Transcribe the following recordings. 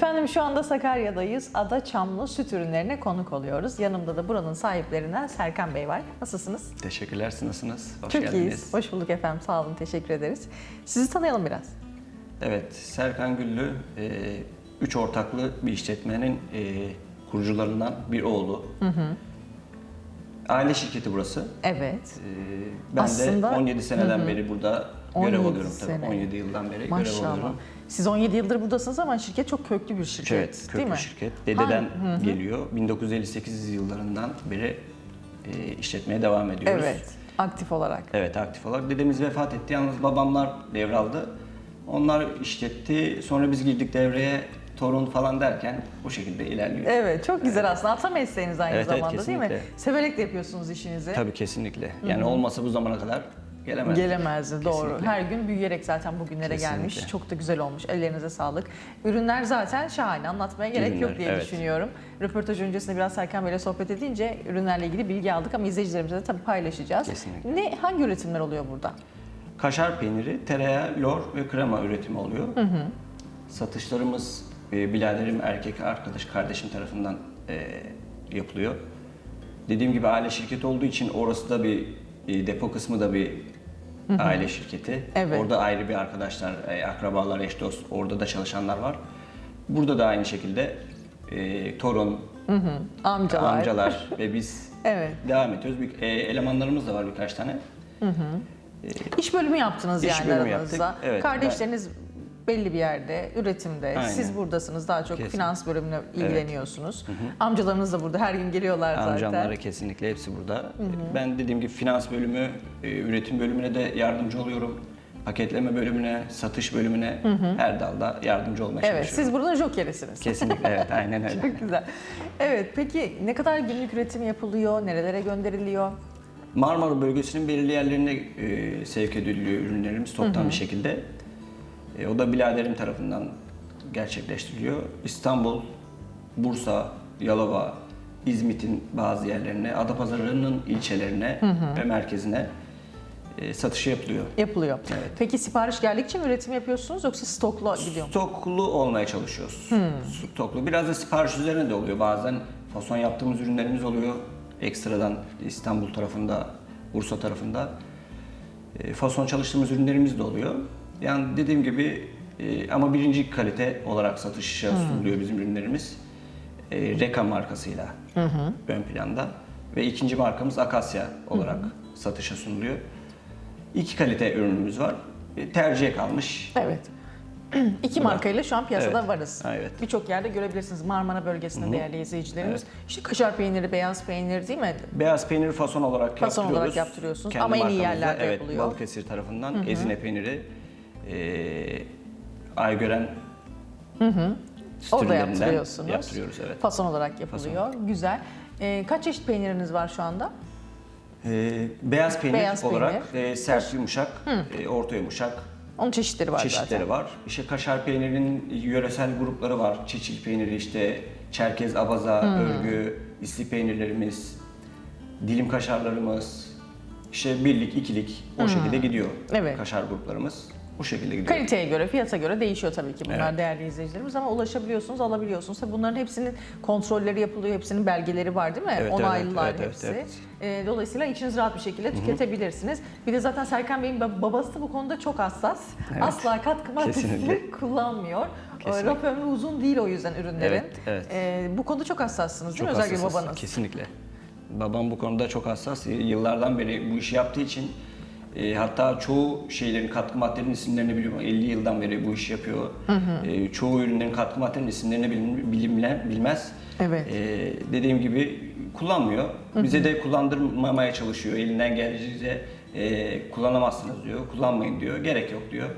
Efendim şu anda Sakarya'dayız. Ada Çamlı süt ürünlerine konuk oluyoruz. Yanımda da buranın sahiplerinden Serkan Bey var. Nasılsınız? Teşekkürler, nasılsınız? Hoş Çok geldiniz. iyiyiz. Hoş bulduk efendim. Sağ olun. Teşekkür ederiz. Sizi tanıyalım biraz. Evet, Serkan Güllü, e, üç ortaklı bir işletmenin e, kurucularından bir oğlu. Aile şirketi burası. Evet. E, ben Aslında- de 17 seneden beri burada 17 görev alıyorum tabii. sene. 17 yıldan beri görev Maşallah. alıyorum. Siz 17 yıldır buradasınız ama şirket çok köklü bir şirket Evet, değil köklü mi? şirket. Dededen geliyor. 1958 yıllarından beri e, işletmeye devam ediyoruz. Evet. Aktif olarak. Evet aktif olarak. Dedemiz vefat etti. Yalnız babamlar devraldı. Onlar işletti. Sonra biz girdik devreye. Torun falan derken bu şekilde ilerliyor. Evet. Çok güzel aslında. Ata mesleğiniz aynı Evet, evet, zamanda değil mi? Severek de yapıyorsunuz işinizi. Tabii kesinlikle. Yani olmasa bu zamana kadar gelemez. Gelemezdi doğru. Kesinlikle. Her gün büyüyerek zaten bugünlere gelmiş. Kesinlikle. Çok da güzel olmuş. Ellerinize sağlık. Ürünler zaten şahane. Anlatmaya gerek Ürünler, yok diye evet. düşünüyorum. Röportaj öncesinde biraz Serkan Bey'le sohbet edince ürünlerle ilgili bilgi aldık ama izleyicilerimize de tabii paylaşacağız. Kesinlikle. Ne hangi üretimler oluyor burada? Kaşar peyniri, tereyağı, lor ve krema üretimi oluyor. Satışlarımız e, biraderim, erkek arkadaş, kardeşim tarafından e, yapılıyor. Dediğim gibi aile şirketi olduğu için orası da bir e, depo kısmı da bir aile şirketi. Evet. Orada ayrı bir arkadaşlar, e, akrabalar, eş dost, orada da çalışanlar var. Burada da aynı şekilde e, torun, Amcalar. amcalar ve biz Evet. devam ediyoruz. Bir, e, elemanlarımız da var birkaç tane. İş bölümü yaptınız İş yani bölümü aranızda. yaptık. Evet, Kardeşleriniz belli bir yerde, üretimde. Aynen. Siz buradasınız. Daha çok Kesin. finans bölümüne ilgileniyorsunuz. Amcalarınız da burada her gün geliyorlar zaten. Amcamları kesinlikle hepsi burada. Ben dediğim gibi finans bölümü, e, üretim bölümüne de yardımcı oluyorum. Paketleme bölümüne, satış bölümüne her dalda yardımcı olmaya Evet, çalışıyorum. siz buranın jokerisiniz. Kesinlikle evet aynen öyle. Çok güzel. Evet, peki ne kadar günlük üretim yapılıyor? Nerelere gönderiliyor? Marmara bölgesinin belirli yerlerine e, sevk ediliyor ürünlerimiz toptan bir şekilde. E, o da biraderim tarafından gerçekleştiriliyor. İstanbul, Bursa, Yalova, İzmit'in bazı yerlerine, Adapazarı'nın ilçelerine ve merkezine e, satışı yapılıyor. Yapılıyor. Evet. Peki sipariş geldikçe mi üretim yapıyorsunuz yoksa stokla gidiyor mu? Stoklu olmaya çalışıyoruz. Stoklu. Biraz da sipariş üzerine de oluyor. Bazen fason yaptığımız ürünlerimiz oluyor. Ekstradan İstanbul tarafında, Bursa tarafında. E, fason çalıştığımız ürünlerimiz de oluyor. Yani dediğim gibi e, ama birinci kalite olarak satışa sunuluyor bizim ürünlerimiz. E, Reka markasıyla ön planda. Ve ikinci markamız Akasya olarak satışa sunuluyor. İki kalite ürünümüz var. E, tercihe kalmış. Evet. İki markayla şu an piyasada Evet. varız. Evet. Birçok yerde görebilirsiniz Marmara bölgesinde değerli izleyicilerimiz. İşte kaşar peyniri, beyaz peynir değil mi? Beyaz peyniri fason olarak Fason yaptırıyoruz. olarak yaptırıyorsunuz ama en iyi markamızda, yerlerde evet, yapılıyor. Balıkesir tarafından Ezine peyniri, e, Aygören Orada stüdyolarından yaptırıyorsunuz. Yaptırıyoruz evet. Fason olarak yapılıyor. Güzel. Ee, kaç çeşit peyniriniz var şu anda? E, beyaz peynir Beyaz olarak e, sert yumuşak, e, orta yumuşak Onun çeşitleri var çeşitleri zaten. var. İşte kaşar peynirinin yöresel grupları var. Çiçil peyniri işte Çerkez, Abaza, Hmm. Örgü, isli peynirlerimiz, dilim kaşarlarımız, işte birlik, ikilik o şekilde gidiyor Hmm. Evet. kaşar gruplarımız. Bu şekilde gidiyor. Kaliteye göre, fiyata göre değişiyor tabii ki bunlar Evet. değerli izleyicilerimiz ama ulaşabiliyorsunuz, alabiliyorsunuz. Tabii bunların hepsinin kontrolleri yapılıyor, hepsinin belgeleri var değil mi? Evet, evet, Onaylılar evet, evet, hepsi. evet. Ee, dolayısıyla içiniz rahat bir şekilde tüketebilirsiniz. Bir de zaten Serkan Bey'in bab- babası bu konuda çok hassas. Evet. Asla katkı maddesi kullanmıyor. Ee, Kesinlikle. Raf ömrü uzun değil o yüzden ürünlerin. Evet, evet. Ee, bu konuda çok hassassınız değil Çok mi? Özellikle hassasız. babanız. Kesinlikle. Babam bu konuda çok hassas. Yıllardan beri bu işi yaptığı için e, hatta çoğu şeylerin katkı maddelerinin isimlerini biliyor. 50 yıldan beri bu işi yapıyor. E, çoğu ürünlerin katkı maddelerinin isimlerini bilim, bilimle, bilmez. Evet. E, dediğim gibi kullanmıyor. Bize de kullandırmamaya çalışıyor. Elinden geldiğince e, kullanamazsınız diyor. Kullanmayın diyor. Gerek yok diyor.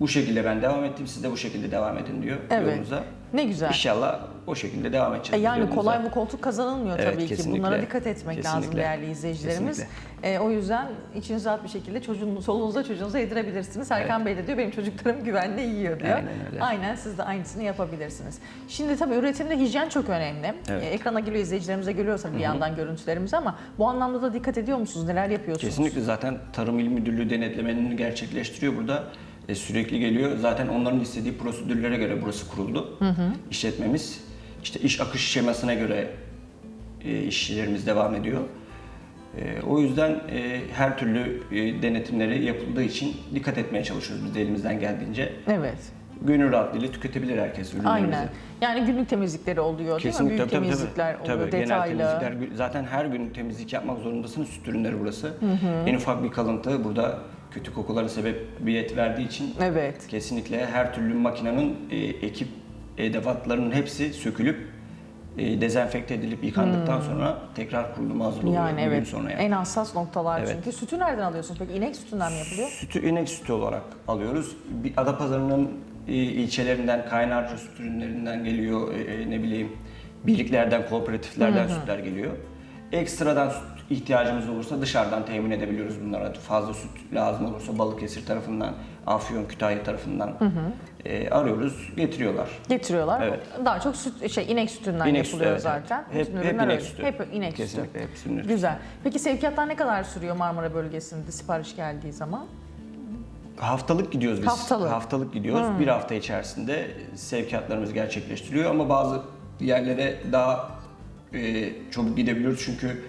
Bu şekilde ben devam ettim. Siz de bu şekilde devam edin diyor Evet. yolunuza. Ne güzel. İnşallah o şekilde devam E edeceğiz. Yani yolumuza. kolay bu koltuk kazanılmıyor Evet, tabii ki. kesinlikle. Bunlara dikkat etmek lazım Kesinlikle. değerli izleyicilerimiz. E, o yüzden içiniz rahat bir şekilde çocuğun, solunuza çocuğunuza yedirebilirsiniz. Serkan Bey de diyor benim çocuklarım güvenli yiyor diyor. Aynen öyle. Aynen siz de aynısını yapabilirsiniz. Şimdi tabii üretimde hijyen çok önemli. Evet. E, ekrana geliyor izleyicilerimize görüyor tabii bir yandan görüntülerimiz ama bu anlamda da dikkat ediyor musunuz? Neler yapıyorsunuz? Kesinlikle zaten Tarım İl Müdürlüğü denetlemelerini gerçekleştiriyor burada. E, sürekli geliyor. Zaten onların istediği prosedürlere göre burası kuruldu. İşletmemiz. İşte iş akış şemasına göre e, işlerimiz devam ediyor. E, o yüzden e, her türlü e, denetimleri yapıldığı için dikkat etmeye çalışıyoruz biz de elimizden geldiğince. Evet. Gönül rahatlığıyla tüketebilir herkes ürünlerimizi. Aynen. Yani günlük temizlikleri oluyor değil mi? Kesinlikle Büyük tabii, tabii, temizlikler tabii. oluyor, Genel detaylı. temizlikler. Zaten her gün temizlik yapmak zorundasınız süt ürünleri burası. En ufak bir kalıntı burada kötü kokulara sebebiyet verdiği için Evet. kesinlikle her türlü makinenin e, ekip edevatlarının hepsi sökülüp e, dezenfekte edilip yıkandıktan sonra tekrar kuruluma hazır oluyor. Hmm. Yani bir gün evet. sonra yani. En hassas noktalar Evet. çünkü. Sütü nereden alıyorsunuz peki? İnek sütünden mi yapılıyor? Sütü inek sütü olarak alıyoruz. Bir Adapazarı'nın e, ilçelerinden, kaynarca süt ürünlerinden geliyor, e, e, ne bileyim birliklerden, kooperatiflerden sütler geliyor. Ekstradan süt ihtiyacımız olursa dışarıdan temin edebiliyoruz bunlara. Fazla süt lazım olursa Balıkesir tarafından, Afyon, Kütahya tarafından e, arıyoruz, getiriyorlar. Getiriyorlar. Evet. Daha çok süt, şey inek sütünden İnek sütü, yapılıyor evet, zaten. evet. Hep- hep inek öyle. sütü. Hep inek Kesinlikle sütü. ürünü. Güzel. Peki sevkiyatlar ne kadar sürüyor Marmara bölgesinde sipariş geldiği zaman? Haftalık gidiyoruz biz. Haftalık. Haftalık gidiyoruz. Bir hafta içerisinde sevkiyatlarımız gerçekleştiriyor ama bazı yerlere daha e, çabuk gidebiliyoruz çünkü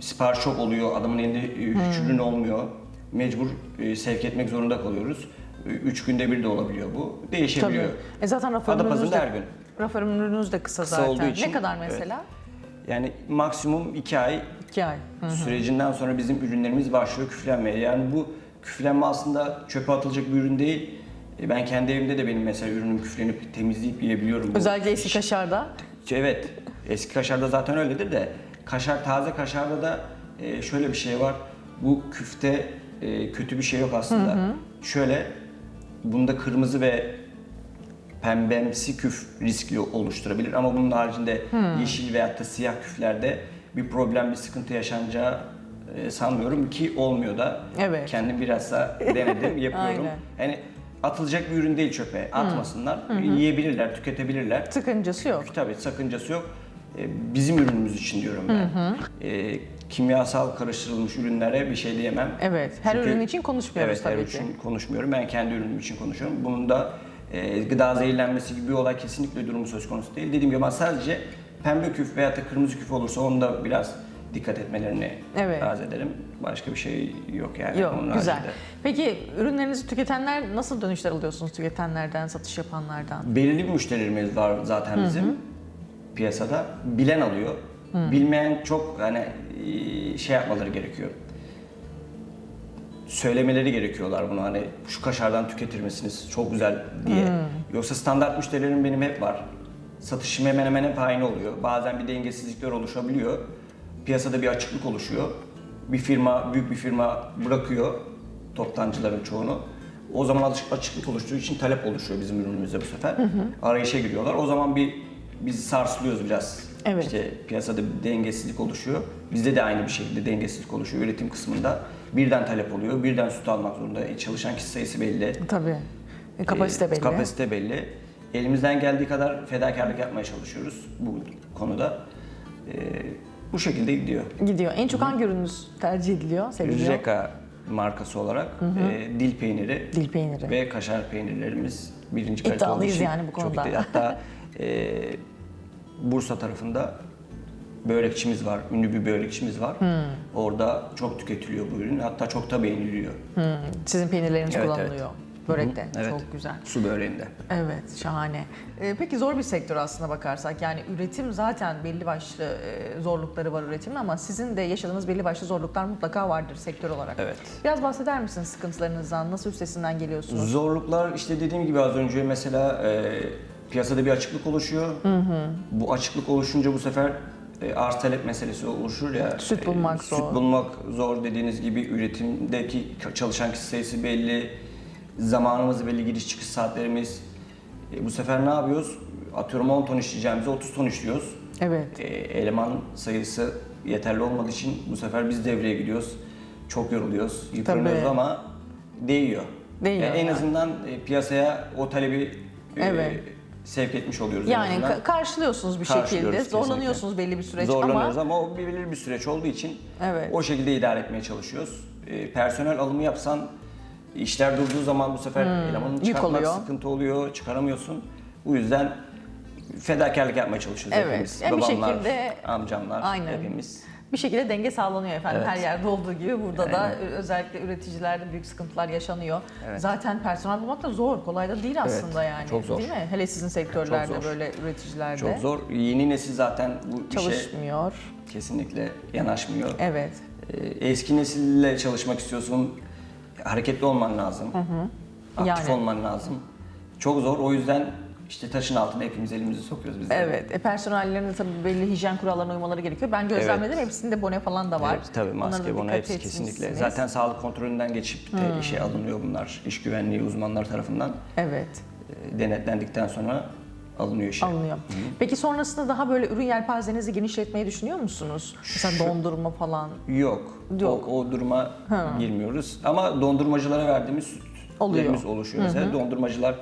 sipariş çok oluyor. Adamın elinde e, hiç ürün olmuyor. Mecbur e, sevk etmek zorunda kalıyoruz. E, Üç günde bir de olabiliyor bu. Değişebiliyor. Tabii. E zaten raf ömrünüz Adapazarı'nda her de, gün. raf ömrünüz de kısa, Kısa zaten. olduğu için, ne kadar evet. mesela? Yani maksimum iki ay İki ay. Hı. sürecinden sonra bizim ürünlerimiz başlıyor küflenmeye. Yani bu küflenme aslında çöpe atılacak bir ürün değil. E, Ben kendi evimde de benim mesela ürünüm küflenip temizleyip yiyebiliyorum. Bu Özellikle eski kaşarda. Evet, eski kaşarda zaten öyledir de kaşar taze kaşarda da e, şöyle bir şey var. Bu küfte e, kötü bir şey yok aslında. Şöyle bunda kırmızı ve pembemsi küf riskli oluşturabilir ama bunun haricinde yeşil veyahut da siyah küflerde bir problem, bir sıkıntı yaşanacağı e, sanmıyorum ki olmuyor da. Evet. Kendim biraz da denedim, yapıyorum. Yani atılacak bir ürün değil çöpe. Atmasınlar, yiyebilirler, tüketebilirler. Sakıncası yok. Tabii sakıncası yok. Ee, Bizim ürünümüz için diyorum ben. Ee, kimyasal karıştırılmış ürünlere bir şey diyemem. Evet. Her Çünkü- ürün için konuşmuyoruz evet, her tabii ürün ki. için konuşmuyorum. Ben kendi ürünüm için konuşuyorum. Bunun da e, gıda zehirlenmesi gibi bir olay kesinlikle durumu söz konusu değil. Dediğim gibi ama sadece pembe küf veya da kırmızı küf olursa onda biraz dikkat etmelerini Evet. arz ederim. Başka bir şey yok yani. Yok, onun güzel. haricinde. Peki ürünlerinizi tüketenler nasıl dönüşler alıyorsunuz tüketenlerden, satış yapanlardan? Belirli bir müşterilerimiz var zaten bizim piyasada. Bilen alıyor. Bilmeyen çok hani şey yapmaları gerekiyor. Söylemeleri gerekiyorlar bunu hani şu kaşardan tüketir misiniz çok güzel diye. Yoksa standart müşterilerim benim hep var. Satışım hemen hemen hep aynı oluyor. Bazen bir dengesizlikler oluşabiliyor. Piyasada bir açıklık oluşuyor. Bir firma, büyük bir firma bırakıyor toptancıların çoğunu. O zaman açık, açıklık oluştuğu için talep oluşuyor bizim ürünümüze bu sefer. Arayışa giriyorlar. O zaman bir biz sarsılıyoruz biraz. Evet. İşte piyasada bir dengesizlik oluşuyor. Bizde de aynı bir şekilde dengesizlik oluşuyor üretim kısmında. Birden talep oluyor, birden süt almak zorunda. E, Çalışan kişi sayısı belli. Tabii. E, kapasite E, belli. Kapasite belli. Elimizden geldiği kadar fedakarlık yapmaya çalışıyoruz bu konuda. E, bu şekilde gidiyor. Gidiyor. En çok hangi ürününüz tercih ediliyor, seviliyor? Reka markası olarak e, dil peyniri Dil peyniri. ve kaşar peynirlerimiz birinci kalite olduğu için yani bu çok konuda. iddialı. Hatta e, Bursa tarafında börekçimiz var, ünlü bir börekçimiz var. Hmm. Orada çok tüketiliyor bu ürün. Hatta çok da beğeniliyor. Hmm, Sizin peynirleriniz Evet, kullanılıyor. Börekte. Evet. Çok güzel. Su böreğinde. Evet, şahane. Ee, peki zor bir sektör aslına bakarsak. Yani üretim zaten belli başlı e, zorlukları var üretimin ama sizin de yaşadığınız belli başlı zorluklar mutlaka vardır sektör olarak. Evet. Biraz bahseder misiniz sıkıntılarınızdan? Nasıl üstesinden geliyorsunuz? Zorluklar işte dediğim gibi az önce mesela e, piyasada bir açıklık oluşuyor. Bu açıklık oluşunca bu sefer e, arz talep meselesi oluşur ya. Süt bulmak E, zor. Süt bulmak zor dediğiniz gibi üretimdeki çalışan kişi sayısı belli. Zamanımız belli, giriş çıkış saatlerimiz. E, bu sefer ne yapıyoruz? Atıyorum 10 ton işleyeceğimize 30 ton işliyoruz. Evet. E, eleman sayısı yeterli olmadığı için bu sefer biz devreye gidiyoruz. Çok yoruluyoruz, yıpranıyoruz Tabii. ama değiyor. Değiyor Yani en azından e, piyasaya o talebi e, Evet. Sevk etmiş oluyoruz. Yani ka- karşılıyorsunuz bir şekilde. Zorlanıyorsunuz belli bir süreç Zorlanıyoruz ama ama, o belirli bir süreç olduğu için Evet. o şekilde idare etmeye çalışıyoruz. E, personel alımı yapsan işler durduğu zaman bu sefer elemanını Hmm. yük çıkartmak oluyor. sıkıntı oluyor, çıkaramıyorsun. Bu yüzden fedakarlık yapmaya çalışıyoruz Evet, hepimiz. yani bir Babamlar, şekilde- amcamlar, Aynen. hepimiz. Bir şekilde denge sağlanıyor efendim. Evet. Her yerde olduğu gibi burada da Aynen. özellikle üreticilerde büyük sıkıntılar yaşanıyor. Evet. Zaten personel bulmak da zor. Kolay da değil aslında yani. çok zor. Değil mi? Hele sizin sektörlerde Çok zor. böyle üreticilerde Çok zor. Yeni nesil zaten bu işe çalışmıyor. kesinlikle yanaşmıyor. Evet. Ee, Eski nesille çalışmak istiyorsun, hareketli olman lazım. Aktif Yani. olman lazım. Çok zor. O yüzden işte taşın altına hepimiz elimizi sokuyoruz biz de. Evet. E, personellerin de tabii belli hijyen kurallarına uymaları gerekiyor. Ben gözlemledim. Hepsinde bone falan da var. Evet, tabii Onlara da maske, bunu dikkat hepsi kesinlikle. etmişsiniz. Zaten sağlık kontrolünden geçip de işe alınıyor bunlar. İş güvenliği uzmanları tarafından Evet. e, denetlendikten sonra alınıyor işe. Alınıyor. Peki sonrasında daha böyle ürün yelpazenizi genişletmeyi düşünüyor musunuz? Mesela dondurma falan. Yok. Yok. O, o duruma girmiyoruz. Ama dondurmacılara verdiğimiz sütlerimiz oluşuyor. Mesela dondurmacılar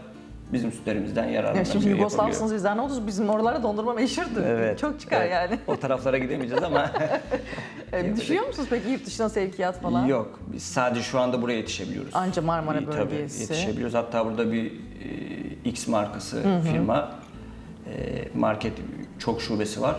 bizim sütlerimizden Ya yararlanıyor. şimdi. Yugoslavsınız bizden ne oldu? Bizim oralara dondurma meşhurdur. Evet. Çok çıkar evet. yani. O taraflara gidemeyeceğiz ama E, Düşünüyor musunuz peki yurt dışına sevkiyat falan? yok. Biz sadece şu anda buraya yetişebiliyoruz. Anca Marmara İyi, bölgesi. Tabii yetişebiliyoruz. Hatta burada bir e, X markası firma e, market çok şubesi var.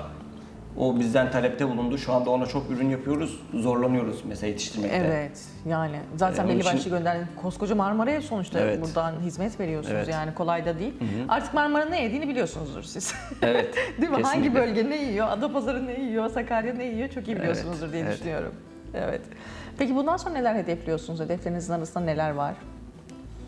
O bizden talepte bulundu. Şu anda ona çok ürün yapıyoruz. Zorlanıyoruz mesela yetiştirmekte. Evet yani zaten Ee, onun belli için- başlı gönderdi. Koskoca Marmara'ya sonuçta Evet. buradan hizmet veriyorsunuz Evet. yani kolay da değil. Artık Marmara ne yediğini biliyorsunuzdur siz. Evet. değil mi? Hangi kesinlikle. bölge ne yiyor, Adapazarı ne yiyor, Sakarya ne yiyor çok iyi biliyorsunuzdur diye evet. düşünüyorum. Evet. Peki bundan sonra neler hedefliyorsunuz? Hedeflerinizin arasında neler var?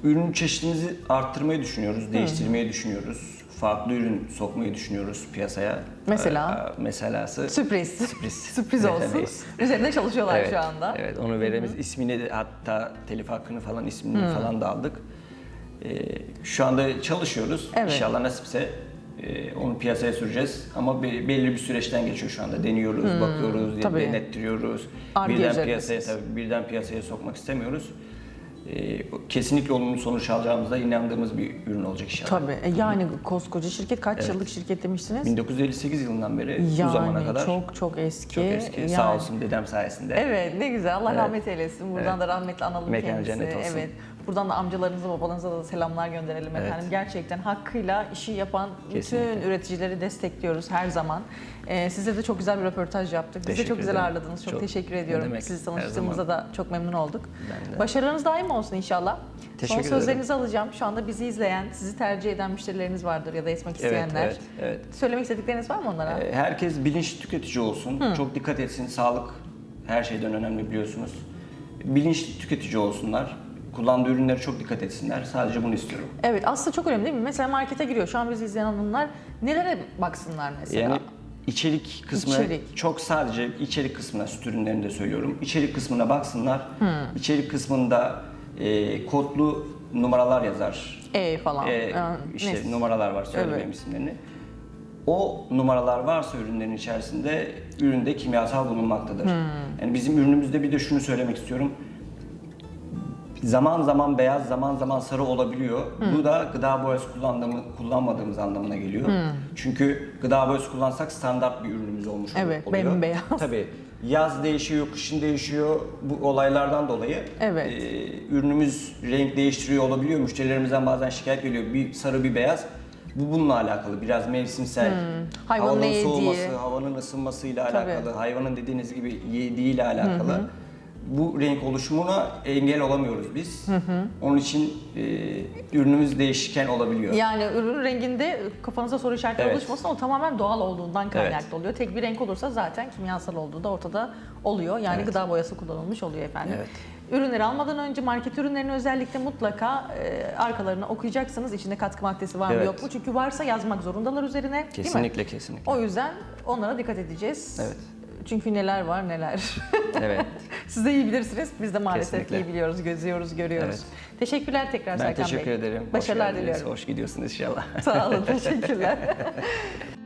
Ürün çeşitimizi arttırmayı düşünüyoruz, değiştirmeyi düşünüyoruz. Farklı ürün sokmayı düşünüyoruz piyasaya. Mesela? Ee, meselası Sürpriz. Sürpriz. Sürpriz olsun. Üzerinde çalışıyorlar Evet, şu anda. Evet, onu veremeyiz. İsmini de hatta telif hakkını falan ismini falan da aldık. Ee, şu anda çalışıyoruz. Evet. İnşallah nasipse e, onu piyasaya süreceğiz. Ama be- belli bir süreçten geçiyor şu anda. Deniyoruz, bakıyoruz, tabii. denettiriyoruz. Birden piyasaya tabii birden piyasaya sokmak istemiyoruz. Ee, kesinlikle olumlu sonuç alacağımıza inandığımız bir ürün olacak inşallah. Tabii. E, Yani koskoca şirket kaç yıllık şirket demiştiniz? 1958 yılından beri yani bu zamana kadar çok çok eski. çok eski. Yani- Sağ olsun dedem sayesinde. Evet ne güzel. Allah Evet. rahmet eylesin. Buradan da rahmetli analım Mekanı kendisi. cennet olsun. Evet. Buradan da amcalarınıza, babalarınıza da selamlar gönderelim Evet. efendim. Gerçekten hakkıyla işi yapan bütün Kesinlikle. üreticileri destekliyoruz her zaman. Ee, size de çok güzel bir röportaj yaptık. Bizi de çok güzel ederim. ağırladınız. Çok, Çok- teşekkür ediyorum. demek, Sizi her tanıştığımıza da çok memnun olduk. Başarılarınız daim olsun inşallah. Teşekkür Son ederim. sözlerinizi alacağım. Şu anda bizi izleyen, sizi tercih eden müşterileriniz vardır ya da etmek Evet, isteyenler. evet, evet. Söylemek istedikleriniz var mı onlara? Ee, Herkes bilinçli tüketici olsun. Çok dikkat etsin. Sağlık her şeyden önemli biliyorsunuz. Bilinçli tüketici olsunlar. Kullandığı ürünlere çok dikkat etsinler. Sadece bunu istiyorum. Evet aslında çok önemli değil mi? Mesela markete giriyor. Şu an bizi izleyen hanımlar nelere baksınlar mesela? Yani içerik kısmı İçerik. çok sadece içerik kısmına süt ürünlerinde söylüyorum. İçerik kısmına baksınlar. İçerik kısmında e, kodlu numaralar yazar. E falan. E, Yani işte neyse. numaralar var söylemeyeyim isimlerini. O numaralar varsa ürünlerin içerisinde üründe kimyasal bulunmaktadır. Yani bizim ürünümüzde bir de şunu söylemek istiyorum. Zaman zaman beyaz, zaman zaman sarı olabiliyor. Bu da gıda boyası kullandığımı, kullanmadığımız anlamına geliyor. Çünkü gıda boyası kullansak standart bir ürünümüz olmuş ol- Evet, oluyor. bembeyaz. Tabii. Yaz değişiyor, kışın değişiyor. Bu olaylardan dolayı Evet. e, ürünümüz renk değiştiriyor olabiliyor. Müşterilerimizden bazen şikayet geliyor. Bir sarı bir beyaz. Bu bununla alakalı. Biraz mevsimsel. Hayvanın havanın soğuması, havanın ısınmasıyla Tabii. alakalı. Hayvanın dediğiniz gibi yediğiyle alakalı. Bu renk oluşumuna engel olamıyoruz biz. Onun için e, ürünümüz değişken olabiliyor. Yani ürün renginde kafanıza soru işaretleri Evet. oluşmasın o tamamen doğal olduğundan kaynaklı oluyor. Tek bir renk olursa zaten kimyasal olduğu da ortada oluyor. Yani Evet. gıda boyası kullanılmış oluyor efendim. Evet. Ürünleri almadan önce market ürünlerini özellikle mutlaka e, arkalarına okuyacaksınız. İçinde katkı maddesi var mı Evet. yok mu? Çünkü varsa yazmak zorundalar üzerine. Değil mi? Kesinlikle kesinlikle. O yüzden onlara dikkat edeceğiz. Evet. Çünkü neler var neler. Evet. Siz de iyi bilirsiniz. Biz de maalesef Kesinlikle. iyi biliyoruz, gözüyoruz, görüyoruz. Evet. Teşekkürler tekrar Ben Serkan teşekkür Bey. ederim. Hoş Başarılar geldiniz, diliyorum. Hoş gidiyorsunuz inşallah. Sağ olun, teşekkürler.